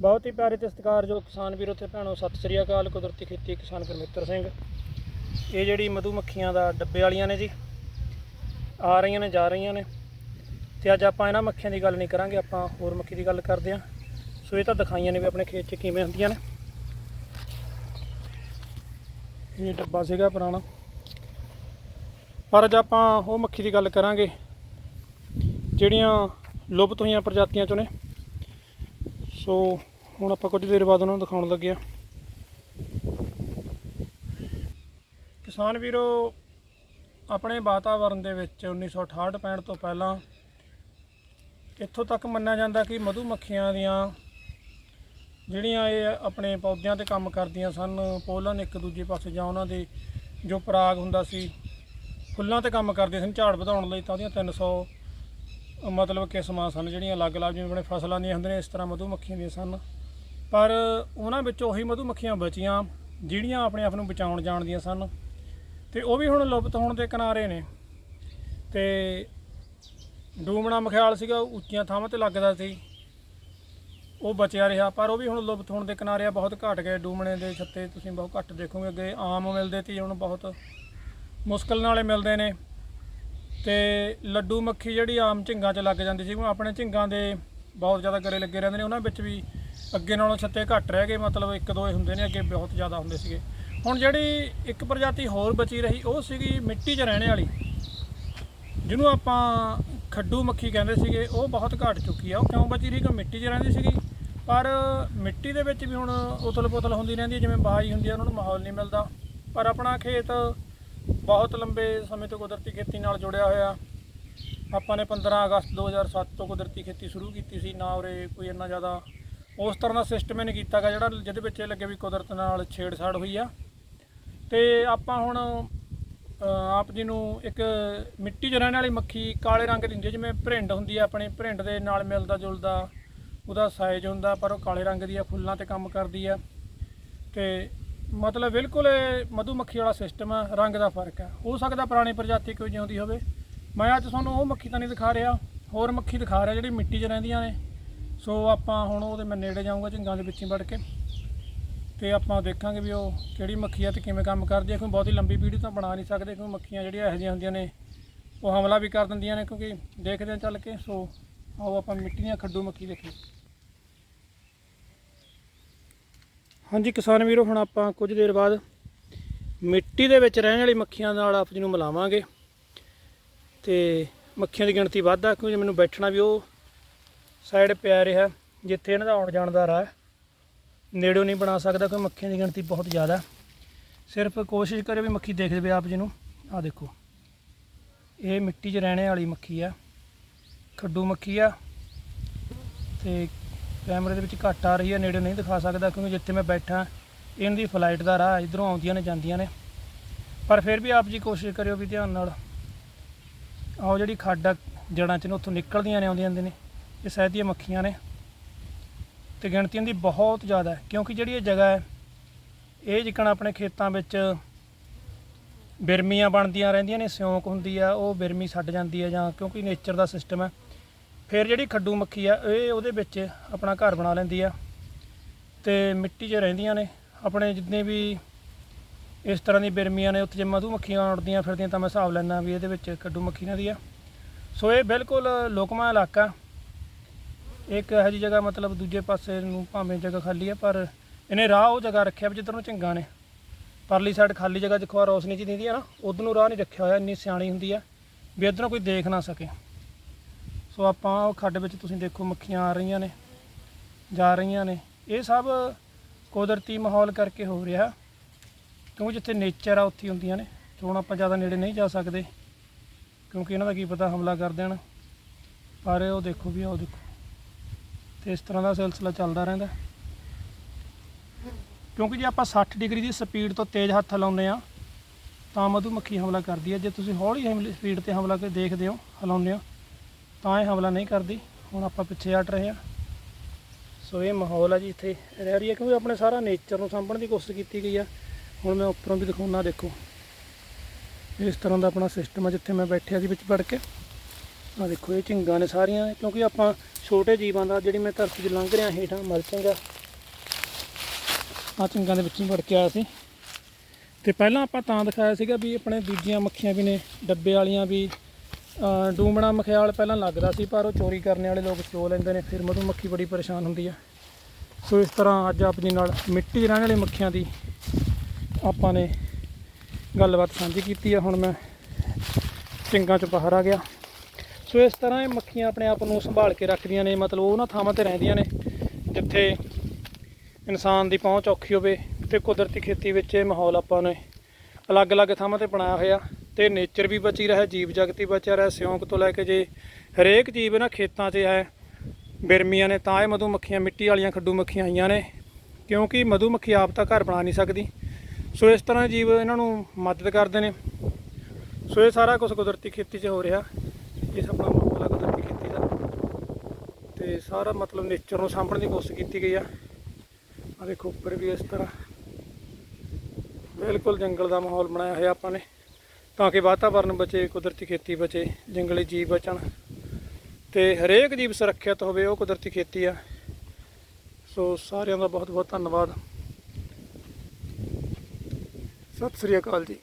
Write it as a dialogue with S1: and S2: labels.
S1: ਬਹੁਤ ਹੀ ਪਿਆਰੇ ਤੇ ਸਤਿਕਾਰਯੋਗ ਕਿਸਾਨ ਵੀਰੋ ਤੇ ਭੈਣੋ, ਸਤਿ ਸ੍ਰੀ ਅਕਾਲ। ਕੁਦਰਤੀ ਖੇਤੀ ਕਿਸਾਨ ਗੁਰਮਿੱਤਰ ਸਿੰਘ। ਇਹ ਜਿਹੜੀ ਮਧੂ ਮੱਖੀਆਂ ਦਾ ਡੱਬੇ ਵਾਲੀਆਂ ਨੇ ਜੀ, ਆ ਰਹੀਆਂ ਨੇ, ਜਾ ਰਹੀਆਂ ਨੇ। ਤੇ ਅੱਜ ਆਪਾਂ ਇਹਨਾਂ ਮੱਖੀਆਂ ਦੀ ਗੱਲ ਨਹੀਂ ਕਰਾਂਗੇ, ਆਪਾਂ ਹੋਰ ਮੱਖੀ ਦੀ ਗੱਲ ਕਰਦੇ ਹਾਂ। ਸੋ ਇਹ ਤਾਂ ਦਿਖਾਈਆਂ ਨੇ ਵੀ ਆਪਣੇ ਖੇਤ 'ਚ ਕਿਵੇਂ ਹੁੰਦੀਆਂ ਨੇ। ਇਹ ਡੱਬਾ ਸੀਗਾ ਪੁਰਾਣਾ। ਪਰ ਅੱਜ ਆਪਾਂ ਉਹ ਮੱਖੀ ਦੀ ਗੱਲ ਕਰਾਂਗੇ, ਜਿਹੜੀਆਂ ਲੁਪਤ ਹੋਈਆਂ ਪ੍ਰਜਾਤੀਆਂ ਚੋਂ ਨੇ। ਸੋ ਹੁਣ ਆਪਾਂ ਕੁਝ ਦੇਰ ਬਾਅਦ ਉਹਨਾਂ ਨੂੰ ਦਿਖਾਉਣ ਲੱਗੇ ਆ ਕਿਸਾਨ ਵੀਰੋ, ਆਪਣੇ ਵਾਤਾਵਰਣ ਦੇ ਵਿੱਚ 1968 65 ਤੋਂ ਪਹਿਲਾਂ ਇੱਥੋਂ ਤੱਕ ਮੰਨਿਆ ਜਾਂਦਾ ਕਿ ਮਧੂ ਮੱਖੀਆਂ ਦੀਆਂ ਜਿਹੜੀਆਂ ਇਹ ਆਪਣੇ ਪੌਦਿਆਂ ਤੇ ਕੰਮ ਕਰਦੀਆਂ ਸਨ, ਪੋਲਨ ਇੱਕ ਦੂਜੇ ਪਾਸੇ ਜਾਂ ਉਹਨਾਂ ਦੇ ਜੋ ਪਰਾਗ ਹੁੰਦਾ ਸੀ, ਫੁੱਲਾਂ ਤੇ ਕੰਮ ਕਰਦੀਆਂ ਸਨ, ਝਾੜ ਵਧਾਉਣ ਲਈ ਤਾਂ ਉਹਦੀਆਂ 300 ਮਤਲਬ ਕਿਸਮਾਂ ਸਨ, ਜਿਹੜੀਆਂ ਅਲੱਗ-ਅਲੱਗ ਜਿਵੇਂ ਆਪਣੇ ਫਸਲਾਂ ਦੀਆਂ ਹੁੰਦੀਆਂ ਇਸ ਤਰ੍ਹਾਂ ਮਧੂ ਮੱਖੀਆਂ ਦੀਆਂ ਸਨ। ਪਰ ਉਹਨਾਂ ਵਿੱਚੋਂ ਉਹੀ ਮਧੂਮੱਖੀਆਂ ਬਚੀਆਂ, ਜਿਹੜੀਆਂ ਆਪਣੇ ਆਪ ਨੂੰ ਬਚਾਉਣ ਜਾਣਦੀਆਂ ਸਨ। ਤੇ ਉਹ ਵੀ ਹੁਣ ਲੁਪਤ ਹੋਣ ਦੇ ਕਿਨਾਰੇ ਨੇ। ਤੇ ਡੂਮਣਾ ਮਖਿਆਲ ਸੀਗਾ, ਉਹ ਉੱਚੀਆਂ ਥਾਵਾਂ ਤੇ ਲੱਗਦਾ ਸੀ। ਉਹ ਬਚਿਆ ਰਿਹਾ, ਪਰ ਉਹ ਵੀ ਹੁਣ ਲੁਪਤ ਹੋਣ ਦੇ ਕਿਨਾਰੇ ਆ, ਬਹੁਤ ਘਟ ਗਏ ਡੂਮਣੇ ਦੇ ਛੱਤੇ। ਤੁਸੀਂ ਬਹੁਤ ਘੱਟ ਦੇਖੋਗੇ ਅੱਗੇ, ਆਮ ਮਿਲਦੇ ਸੀ ਹੁਣ ਬਹੁਤ ਮੁਸ਼ਕਲ ਨਾਲੇ ਮਿਲਦੇ ਨੇ। ਤੇ ਲੱਡੂ ਮੱਖੀ ਜਿਹੜੀ ਆਮ ਝਿੰਗਾਂ 'ਚ ਲੱਗ ਜਾਂਦੀ ਸੀ, ਉਹ ਆਪਣੇ ਝਿੰਗਾਂ ਦੇ ਬਹੁਤ ਜ਼ਿਆਦਾ ਗਰੇ ਲੱਗੇ ਰਹਿੰਦੇ ਨੇ। ਉਹਨਾਂ ਵਿੱਚ ਵੀ ਅੱਗੇ ਨਾਲੋਂ ਛੱਤੇ ਘੱਟ ਰਹਿ ਗਏ, ਮਤਲਬ ਇੱਕ ਦੋ ਹੀ ਹੁੰਦੇ ਨੇ, ਅੱਗੇ ਬਹੁਤ ਜ਼ਿਆਦਾ ਹੁੰਦੇ ਸੀਗੇ। ਹੁਣ ਜਿਹੜੀ ਇੱਕ ਪ੍ਰਜਾਤੀ ਹੋਰ ਬਚੀ ਰਹੀ, ਉਹ ਸੀਗੀ ਮਿੱਟੀ 'ਚ ਰਹਿਣ ਵਾਲੀ। ਜਿਹਨੂੰ ਆਪਾਂ ਖੱਡੂ ਮੱਖੀ ਕਹਿੰਦੇ ਸੀਗੇ, ਉਹ ਬਹੁਤ ਘਟ ਚੁੱਕੀ ਆ। ਉਹ ਕਿਉਂ ਬਚੀ ਰਹੀ? ਕਿ ਮਿੱਟੀ 'ਚ ਰਹਿੰਦੀ ਸੀਗੀ? ਪਰ ਮਿੱਟੀ ਦੇ ਵਿੱਚ ਵੀ ਹੁਣ ਉਤਲ ਪੁਤਲ ਹੁੰਦੀ ਰਹਿੰਦੀ ਜਿਵੇਂ ਬਾਈ ਹੁੰਦੀ ਆ ਉਹਨਾਂ ਨੂੰ ਮਾਹੌਲ ਨਹੀਂ ਮਿਲਦਾ। ਪਰ ਆਪਣਾ ਖੇਤ ਬਹੁਤ ਲੰਬੇ ਸਮੇਂ ਤੋਂ ਕੁਦਰਤੀ ਖੇਤੀ ਨਾਲ ਜੁੜਿਆ ਹੋਇਆ। ਆਪਾਂ ਨੇ 15 ਅਗਸਤ 2007 ਤੋਂ ਕੁਦਰਤੀ ਖੇਤੀ ਸ਼ੁਰੂ ਕੀਤੀ ਸੀ, ਨਾ ਉਰੇ ਕੋਈ ਇੰਨਾ ਜ਼ਿਆਦਾ ਉਸ ਤਰ੍ਹਾਂ ਦਾ ਸਿਸਟਮ ਇਹਨੇ ਕੀਤਾ ਕੀਤਾਗਾ ਜਿਹੜਾ ਜਿਹਦੇ ਵਿੱਚ ਇਹ ਲੱਗੇ ਵੀ ਕੁਦਰਤ ਨਾਲ ਛੇੜਛਾੜ ਹੋਈ ਆ। ਤੇ ਆਪਾਂ ਹੁਣ ਆਪ ਜੀ ਨੂੰ ਇੱਕ ਮਿੱਟੀ 'ਚ ਰਹਿਣ ਵਾਲੀ ਮੱਖੀ ਕਾਲੇ ਰੰਗ ਦੀ ਹੁੰਦੀ ਹੈ ਜਿਵੇਂ ਭਰਿੰਡ ਹੁੰਦੀ ਹੈ ਆਪਣੇ, ਭਰਿੰਡ ਦੇ ਨਾਲ ਮਿਲਦਾ ਜੁਲਦਾ ਉਹਦਾ ਸਾਈਜ਼ ਹੁੰਦਾ, ਪਰ ਉਹ ਕਾਲੇ ਰੰਗ ਦੀ ਆ, ਫੁੱਲਾਂ ਤੇ ਕੰਮ ਕਰਦੀ ਆ। ਤੇ ਮਤਲਬ ਬਿਲਕੁਲ ਇਹ ਮਧੂ ਮੱਖੀ ਵਾਲਾ ਸਿਸਟਮ ਆ, ਰੰਗ ਦਾ ਫ਼ਰਕ ਆ। ਹੋ ਸਕਦਾ ਪੁਰਾਣੀ ਪ੍ਰਜਾਤੀ ਕੋਈ ਜਿਉਂਦੀ ਹੋਵੇ। ਮੈਂ ਅੱਜ ਤੁਹਾਨੂੰ ਉਹ ਮੱਖੀ ਤਾਂ ਨਹੀਂ ਦਿਖਾ ਰਿਹਾ, ਹੋਰ ਮੱਖੀ ਦਿਖਾ ਰਿਹਾ ਜਿਹੜੀ ਮਿੱਟੀ 'ਚ ਰਹਿੰਦੀਆਂ ਨੇ। ਸੋ ਆਪਾਂ ਹੁਣ ਉਹਦੇ ਮੈਂ ਨੇੜੇ ਜਾਊਂਗਾ ਝਿੰਗਾਂ ਦੇ ਵਿੱਚ ਵੜ ਕੇ ਤੇ ਆਪਾਂ ਦੇਖਾਂਗੇ ਵੀ ਉਹ ਕਿਹੜੀ ਮੱਖੀ ਆ ਤੇ ਕਿਵੇਂ ਕੰਮ ਕਰਦੀ ਹੈ ਕਿਉਂਕਿ ਬਹੁਤੀ ਲੰਬੀ ਵੀਡੀਓ ਤਾਂ ਬਣਾ ਨਹੀਂ ਸਕਦੇ ਕਿਉਂਕਿ ਮੱਖੀਆਂ ਜਿਹੜੀਆਂ ਇਹੋ ਜਿਹੀਆਂ ਹੁੰਦੀਆਂ ਨੇ, ਉਹ ਹਮਲਾ ਵੀ ਕਰ ਦਿੰਦੀਆਂ ਨੇ ਕਿਉਂਕਿ ਦੇਖਦੇ ਆ ਚੱਲ ਕੇ। ਸੋ ਆਓ ਆਪਾਂ ਮਿੱਟੀ ਦੀਆਂ ਖੱਡੂ ਮੱਖੀ ਦੇਖੀਏ। ਹਾਂਜੀ ਕਿਸਾਨ ਵੀਰੋ, ਹੁਣ ਆਪਾਂ ਕੁਝ ਦੇਰ ਬਾਅਦ ਮਿੱਟੀ ਦੇ ਵਿੱਚ ਰਹਿਣ ਵਾਲੀ ਮੱਖੀਆਂ ਨਾਲ ਆਪ ਜੀ ਨੂੰ ਮਿਲਾਵਾਂਗੇ ਤੇ ਮੱਖੀਆਂ ਦੀ ਗਿਣਤੀ ਵੱਧਦਾ ਕਿਉਂਕਿ ਮੈਨੂੰ ਬੈਠਣਾ ਵੀ ਉਹ ਸਾਈਡ ਪਿਆ ਰਿਹਾ, ਜਿੱਥੇ ਇਹਨਾਂ ਦਾ ਆਉਣ ਜਾਣ ਦਾ ਰਾਹ ਹੈ। ਨੇੜੋਂ ਨਹੀਂ ਬਣਾ ਸਕਦਾ ਕਿਉਂਕਿ ਮੱਖੀਆਂ ਦੀ ਗਿਣਤੀ ਬਹੁਤ ਜ਼ਿਆਦਾ ਸਿਰਫ ਕੋਸ਼ਿਸ਼ ਕਰਿਓ ਵੀ ਮੱਖੀ ਦੇਖ ਦੇਵੇ ਆਪ ਜੀ ਨੂੰ। ਆਹ ਦੇਖੋ। ਇਹ ਮਿੱਟੀ 'ਚ ਰਹਿਣੇ ਵਾਲੀ ਮੱਖੀ ਆ। ਖੱਡੂ ਮੱਖੀ ਆ। ਤੇ ਕੈਮਰੇ ਦੇ ਵਿੱਚ ਘੱਟ ਆ ਰਹੀ ਹੈ ਨੇੜੇ ਨਹੀਂ ਦਿਖਾ ਸਕਦਾ ਕਿਉਂਕਿ ਜਿੱਥੇ ਮੈਂ ਬੈਠਾ ਇਹਨਾਂ ਦੀ ਫਲਾਈਟ ਦਾ ਰਾਹ ਇਧਰੋਂ ਆਉਂਦੀਆਂ ਨੇ, ਜਾਂਦੀਆਂ ਨੇ। ਪਰ ਫਿਰ ਵੀ ਆਪ ਜੀ ਕੋਸ਼ਿਸ਼ ਕਰਿਓ ਵੀ ਧਿਆਨ ਨਾਲ। ਆਓ ਜਿਹੜੀ ਖੱਡ ਆ ਜੜਾਂ ਚ ਨੂੰ, ਉੱਥੋਂ ਨਿਕਲਦੀਆਂ ਨੇ, ਆਉਂਦੀਆਂ ਹੁੰਦੀਆਂ ਨੇ। ਇਹ ਸ਼ਾਇਦ ਦੀਆਂ ਮੱਖੀਆਂ ਨੇ। ਤੇ ਗਿਣਤੀ ਦੀ ਬਹੁਤ ਜ਼ਿਆਦਾ ਹੈ, ਕਿਉਂਕਿ ਜਿਹੜੀ ਇਹ ਜਗ੍ਹਾ ਹੈ, ਇਹ ਜਿੱਕਣ ਆਪਣੇ ਖੇਤਾਂ ਵਿੱਚ ਬਿਰਮੀਆਂ ਬਣਦੀਆਂ ਰਹਿੰਦੀਆਂ ਨੇ, ਸਿਉਂਕ ਹੁੰਦੀ ਆ, ਉਹ ਬਿਰਮੀ ਛੱਡ ਜਾਂਦੀ ਆ ਜਾਂ ਕਿਉਂਕਿ ਨੇਚਰ ਦਾ ਸਿਸਟਮ ਹੈ। ਫਿਰ ਜਿਹੜੀ ਖੱਡੂ ਮੱਖੀ ਆ, ਇਹ ਉਹਦੇ ਵਿੱਚ ਆਪਣਾ ਘਰ ਬਣਾ ਲੈਂਦੀ ਆ ਤੇ ਮਿੱਟੀ 'ਚ ਰਹਿੰਦੀਆਂ ਨੇ। ਆਪਣੇ ਜਿੰਨੇ ਵੀ ਇਸ ਤਰ੍ਹਾਂ ਦੀ ਬਿਰਮੀਆਂ ਨੇ, ਉੱਥੇ ਜੇ ਮਧੂ ਮੱਖੀਆਂ ਉੱਡਦੀਆਂ ਫਿਰਦੀਆਂ ਤਾਂ ਮੈਂ ਹਿਸਾਬ ਲੈਣਾ ਵੀ ਇਹਦੇ ਵਿੱਚ ਖੱਡੂ ਮੱਖੀ ਇਹਨਾਂ ਦੀ ਆ। ਸੋ ਇਹ ਬਿਲਕੁਲ ਲੋਕਮਾ ਇਲਾਕਾ ਇੱਕ ਇਹੋ ਜਿਹੀ ਜਗ੍ਹਾ ਮਤਲਬ ਦੂਜੇ ਪਾਸੇ ਨੂੰ ਭਾਵੇਂ ਜਗ੍ਹਾ ਖਾਲੀ ਆ, ਪਰ ਇਹਨੇ ਰਾਹ ਉਹ ਜਗ੍ਹਾ ਰੱਖਿਆ ਵੀ ਜਿੱਧਰ ਨੂੰ ਚੰਗਾ ਨੇ। ਪਰਲੀ ਸਾਈਡ ਖਾਲੀ ਜਗ੍ਹਾ ਜਿੱਖੋ ਰੋਸ਼ਨੀ ਚ ਦਿੰਦੀ ਆ ਨਾ, ਉਧਰ ਨੂੰ ਰਾਹ ਨਹੀਂ ਰੱਖਿਆ ਹੋਇਆ, ਇੰਨੀ ਸਿਆਣੀ ਹੁੰਦੀ ਆ, ਵੀ ਇੱਧਰੋਂ ਕੋਈ ਦੇਖ ਨਾ ਸਕੇ। ਸੋ ਆਪਾਂ ਉਹ ਖੱਡ ਵਿੱਚ ਤੁਸੀਂ ਦੇਖੋ, ਮੱਖੀਆਂ ਆ ਰਹੀਆਂ ਨੇ, ਜਾ ਰਹੀਆਂ ਨੇ। ਇਹ ਸਭ ਕੁਦਰਤੀ ਮਾਹੌਲ ਕਰਕੇ ਹੋ ਰਿਹਾ। ਕਿਉਂਕਿ ਜਿੱਥੇ ਨੇਚਰ ਆ, ਉੱਥੇ ਹੁੰਦੀਆਂ ਨੇ। ਤੇ ਹੁਣ ਆਪਾਂ ਜ਼ਿਆਦਾ ਨੇੜੇ ਨਹੀਂ ਜਾ ਸਕਦੇ, ਕਿਉਂਕਿ ਇਹਨਾਂ ਦਾ ਕੀ ਪਤਾ ਹਮਲਾ ਕਰ ਦੇਣ। ਪਰ ਉਹ ਦੇਖੋ ਵੀ ਉਹ ਦੇਖੋ। ਤੇ ਇਸ ਤਰ੍ਹਾਂ ਦਾ ਸਿਲਸਿਲਾ ਚੱਲਦਾ ਰਹਿੰਦਾ ਕਿਉਂਕਿ ਜੇ ਆਪਾਂ 60 ਡਿਗਰੀ ਦੀ ਸਪੀਡ ਤੋਂ ਤੇਜ਼ ਹੱਥ ਲਾਉਂਦੇ ਆ ਤਾਂ ਮਧੂਮੱਖੀ ਹਮਲਾ ਕਰਦੀ ਹੈ। ਜੇ ਤੁਸੀਂ ਹੌਲੀ ਸਪੀਡ ਤੇ ਹਮਲਾ ਕੇ ਦੇਖਦੇ ਹੋ, ਹਲਾਉਂਦੇ ਹੋ, ਤਾਂ ਇਹ ਹਮਲਾ ਨਹੀਂ ਕਰਦੀ। ਹੁਣ ਆਪਾਂ ਪਿੱਛੇ ਹਟ ਰਹੇ ਹਾਂ। ਸੋ ਇਹ ਮਾਹੌਲ ਆ ਜੀ ਇੱਥੇ ਰਹਿ ਰਹੀ ਹੈ, ਕਿਉਂਕਿ ਆਪਣੇ ਸਾਰਾ ਨੇਚਰ ਨੂੰ ਸਾਂਭਣ ਦੀ ਕੋਸ਼ਿਸ਼ ਕੀਤੀ ਗਈ ਆ। ਹੁਣ ਮੈਂ ਉੱਪਰੋਂ ਵੀ ਦਿਖਾਉਣਾ ਦੇਖੋ। ਇਸ ਤਰ੍ਹਾਂ ਦਾ ਆਪਣਾ ਸਿਸਟਮ ਆ, ਜਿੱਥੇ ਮੈਂ ਬੈਠਿਆ ਸੀ ਵਿੱਚ ਵੜ ਕੇ। ਆ ਦੇਖੋ ਇਹ ਝਿੰਗਾਂ ਨੇ ਸਾਰੀਆਂ, ਕਿਉਂਕਿ ਆਪਾਂ ਛੋਟੇ ਜੀਵਾਂ ਦਾ, ਜਿਹੜੀ ਮੈਂ ਧਰਤੀ 'ਚ ਲੰਘ ਰਿਹਾ ਹੇਠਾਂ ਮਲਚਾਂਗਾ ਆ ਝਿੰਗਾਂ ਦੇ ਵਿੱਚ ਹੀ ਵੜ ਕੇ ਆਇਆ ਸੀ। ਤੇ ਪਹਿਲਾਂ ਆਪਾਂ ਤਾਂ ਦਿਖਾਇਆ ਸੀਗਾ ਵੀ ਆਪਣੇ ਦੂਜੀਆਂ ਮੱਖੀਆਂ ਵੀ ਨੇ, ਡੱਬੇ ਵਾਲੀਆਂ ਵੀ, ਅਹ ਡੂਮਣਾ ਮਖਿਆਲ ਪਹਿਲਾਂ ਲੱਗਦਾ ਸੀ, ਪਰ ਉਹ ਚੋਰੀ ਕਰਨ ਵਾਲੇ ਲੋਕ ਚੋ ਲੈਂਦੇ ਨੇ, ਫਿਰ ਮਧੂ ਮੱਖੀ ਬੜੀ ਪਰੇਸ਼ਾਨ ਹੁੰਦੀ ਆ। ਸੋ ਇਸ ਤਰ੍ਹਾਂ ਅੱਜ ਆਪਣੀ ਨਾਲ ਮਿੱਟੀ ਰਹਿਣ ਵਾਲੇ ਮੱਖੀਆਂ ਦੀ ਆਪਾਂ ਨੇ ਗੱਲਬਾਤ ਸਾਂਝੀ ਕੀਤੀ ਆ। ਹੁਣ ਮੈਂ ਚਿੰਗਾਂ 'ਚ ਬਾਹਰ ਆ ਗਿਆ। ਸੋ ਇਸ ਤਰ੍ਹਾਂ ਇਹ ਮੱਖੀਆਂ ਆਪਣੇ ਆਪ ਨੂੰ ਸੰਭਾਲ ਕੇ ਰੱਖਦੀਆਂ ਨੇ, ਮਤਲਬ ਉਹਨਾਂ ਥਾਵਾਂ ਤੇ ਰਹਿੰਦੀਆਂ ਨੇ, ਜਿੱਥੇ ਇਨਸਾਨ ਦੀ ਪਹੁੰਚ ਔਖੀ ਹੋਵੇ ਤੇ ਕੁਦਰਤੀ ਖੇਤੀ ਵਿੱਚ ਇਹ ਮਾਹੌਲ ਆਪਾਂ ਨੇ ਅਲੱਗ-ਅਲੱਗ ਥਾਵਾਂ ਤੇ ਬਣਾਇਆ ਹੋਇਆ ਤੇ ਨੇਚਰ ਵੀ ਬਚੀ ਰਿਹਾ, ਜੀਵ ਜਗਤ ਬਚਿਆ ਰਿਹਾ, ਸਿਉਂਕ ਤੋਂ ਲੈ ਕੇ ਜੇ ਹਰੇਕ ਜੀਵ ਇਹਨਾਂ ਖੇਤਾਂ 'ਚ ਹੈ ਬਿਰਮੀਆਂ ਨੇ ਤਾਂ ਇਹ ਮਧੂ ਮੱਖੀਆਂ, ਮਿੱਟੀ ਵਾਲੀਆਂ ਖੱਡੂ ਮੱਖੀਆਂ ਆਈਆਂ ਨੇ, ਕਿਉਂਕਿ ਮਧੂ ਮੱਖੀ ਆਪ ਤਾਂ ਘਰ ਬਣਾ ਨਹੀਂ ਸਕਦੀ। ਸੋ ਇਸ ਤਰ੍ਹਾਂ ਜੀਵ ਇਹਨਾਂ ਨੂੰ ਮਦਦ ਕਰਦੇ ਨੇ। ਸੋ ਇਹ ਸਾਰਾ ਕੁਝ ਕੁਦਰਤੀ ਖੇਤੀ 'ਚ ਹੋ ਰਿਹਾ। ਇਹ ਆਪਣਾ ਮਾਹੌਲ ਆ ਕੁਦਰਤੀ ਖੇਤੀ ਦਾ। ਤੇ ਸਾਰਾ ਮਤਲਬ ਨੇਚਰ ਨੂੰ ਸਾਂਭਣ ਦੀ ਕੋਸ਼ਿਸ਼ ਕੀਤੀ ਗਈ ਆ। ਆ ਦੇਖੋ, ਉੱਪਰ ਵੀ ਇਸ ਤਰ੍ਹਾਂ। ਬਿਲਕੁਲ ਜੰਗਲ ਦਾ ਮਾਹੌਲ ਬਣਾਇਆ ਹੋਇਆ ਆਪਾਂ ਨੇ। ਤਾਂ ਕਿ ਵਾਤਾਵਰਨ ਬਚੇ, ਕੁਦਰਤੀ ਖੇਤੀ ਬਚੇ, ਜੰਗਲੀ ਜੀਵ ਬਚਣ। ਤੇ ਹਰੇਕ ਜੀਵ ਸੁਰੱਖਿਅਤ ਹੋਵੇ, ਉਹ ਕੁਦਰਤੀ ਖੇਤੀ ਆ। ਸੋ ਸਾਰਿਆਂ ਦਾ ਬਹੁਤ ਬਹੁਤ ਧੰਨਵਾਦ। ਸਤਿ ਸ੍ਰੀ ਅਕਾਲ ਜੀ।